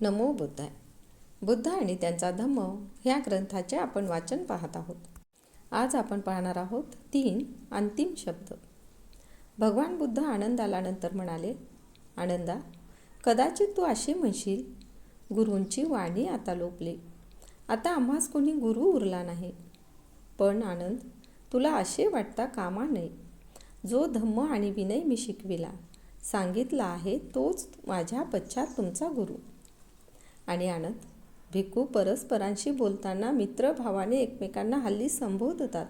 नमो बुद्धाय. बुद्ध आणि त्यांचा धम्म ह्या ग्रंथाचे आपण वाचन पाहत आहोत. आज आपण पाहणार आहोत तीन अंतिम शब्द. भगवान बुद्ध आनंद आल्यानंतर म्हणाले आनंदा कदाचित तू असे म्हणशील गुरूंची वाणी आता लोपली. आता आम्हास कोणी गुरु उरला नाही. पण आनंद तुला असे वाटता कामा नये. जो धम्म आणि विनय मी शिकविला सांगितला आहे तोच माझ्या पश्चात तुमचा गुरु. आणि आनंद. भिक्खू परस्परांशी बोलताना मित्रभावाने एकमेकांना हल्ली संबोधतात.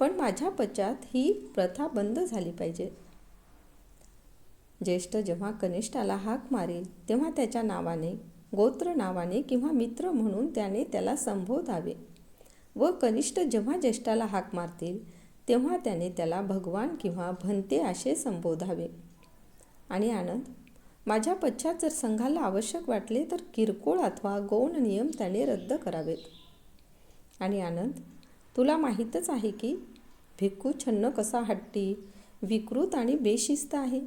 पण माझ्या पश्चात ही प्रथा बंद झाली पाहिजे. ज्येष्ठ जेव्हा कनिष्ठाला हाक मारेल तेव्हा त्याच्या नावाने गोत्र नावाने किंवा मित्र म्हणून त्याने त्याला संबोधावे. व कनिष्ठ जेव्हा ज्येष्ठाला हाक मारतील तेव्हा त्याने त्याला भगवान किंवा भंते असे संबोधावे. आणि आनंद माझ्या पश्चात जर संघाला आवश्यक वाटले तर किरकोळ अथवा गौण नियम त्याने रद्द करावेत. आणि आनंद तुला माहीतच आहे की भिक्खू छन्न कसा हट्टी विकृत आणि बेशिस्त आहे.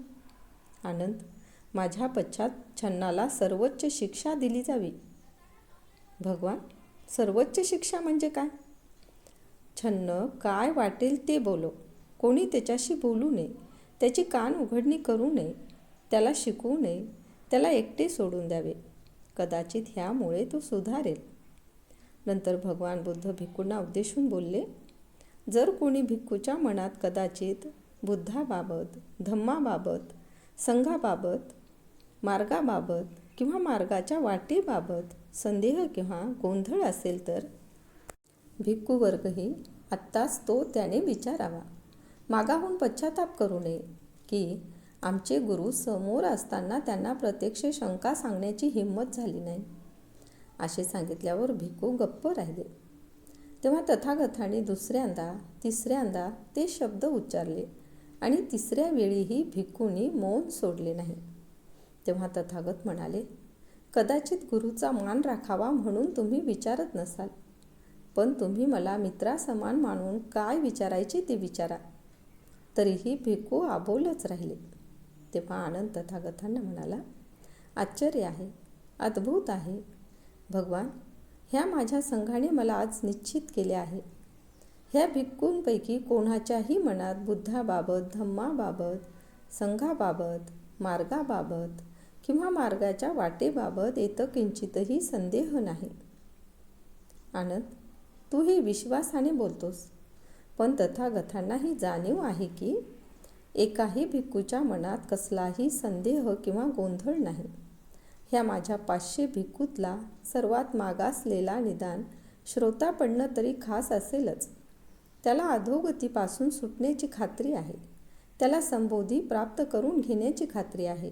आनंद माझ्या पश्चात छन्नाला सर्वोच्च शिक्षा दिली जावी. भगवान सर्वोच्च शिक्षा म्हणजे काय? छन्न काय वाटेल ते बोलो. कोणी त्याच्याशी बोलू नये. त्याची कान उघडणी करू नये. त्याला शिकवू नये त्याला एकटे सोडून द्यावे. कदाचित ह्यामुळे तो सुधारेल. नंतर भगवान बुद्ध भिक्खूंना उद्देशून बोलले जर कोणी भिक्खूच्या मनात कदाचित बुद्धाबाबत धम्माबाबत संघाबाबत मार्गाबाबत किंवा मार्गाच्या वाटेबाबत संदेह किंवा गोंधळ असेल तर? भिक्खू वर्गही आत्ताच तो त्याने विचारावा. मागाहून पश्चाताप करू नये की आमचे गुरु समोर असताना त्यांना प्रत्यक्ष शंका सांगण्याची हिंमत झाली नाही. असे सांगितल्यावर भिकू गप्प राहिले. तेव्हा तथागथाने दुसऱ्यांदा तिसऱ्यांदा ते शब्द उच्चारले आणि तिसऱ्या वेळीही भिक्खूंनी मौन सोडले नाही. तेव्हा तथागत म्हणाले कदाचित गुरुचा मान राखावा म्हणून तुम्ही विचारत नसाल. पण तुम्ही मला मित्रासमान मानून काय विचारायचे ते विचारा. तरीही भिक्खू आबोलच राहिले. तेव्हा आनंद तथागतांना म्हणाला आश्चर्य आहे अद्भुत आहे. भगवान ह्या माझ्या संघाने मला आज निश्चित केले आहे. ह्या भिक्कूंपैकी कोणाच्याही मनात बुद्धाबाबत धम्माबाबत संघाबाबत मार्गाबाबत किंवा मार्गाच्या वाटेबाबत येतं किंचितही संदेह नाही. आनंद तू हे विश्वासाने बोलतोस पण तथागथांना ही जाणीव आहे की एकाही भिक्खूच्या मनात कसलाही संदेह किंवा गोंधळ नाही. ह्या माझ्या पाचशे भिक्खूतला सर्वात मागासलेला निदान श्रोता पडणं तरी खास असेलच. त्याला अधोगतीपासून सुटण्याची खात्री आहे. त्याला संबोधी प्राप्त करून घेण्याची खात्री आहे.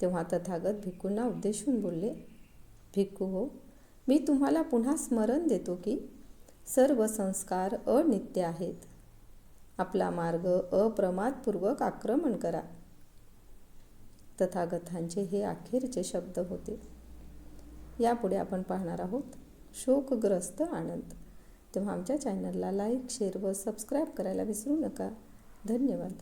तेव्हा तथागत भिक्खूंना उद्देशून बोलले भिक्खू हो मी तुम्हाला पुन्हा स्मरण देतो की सर्व संस्कार अनित्य आहेत. आपला मार्ग अप्रमादपूर्वक आक्रमण करा. तथागतांचे हे अखेरचे शब्द होते. यापुढे आपण पाहणार आहोत शोकग्रस्त आनंद. तेव्हा आमच्या चॅनलला लाईक शेअर व सबस्क्राईब करायला विसरू नका. धन्यवाद.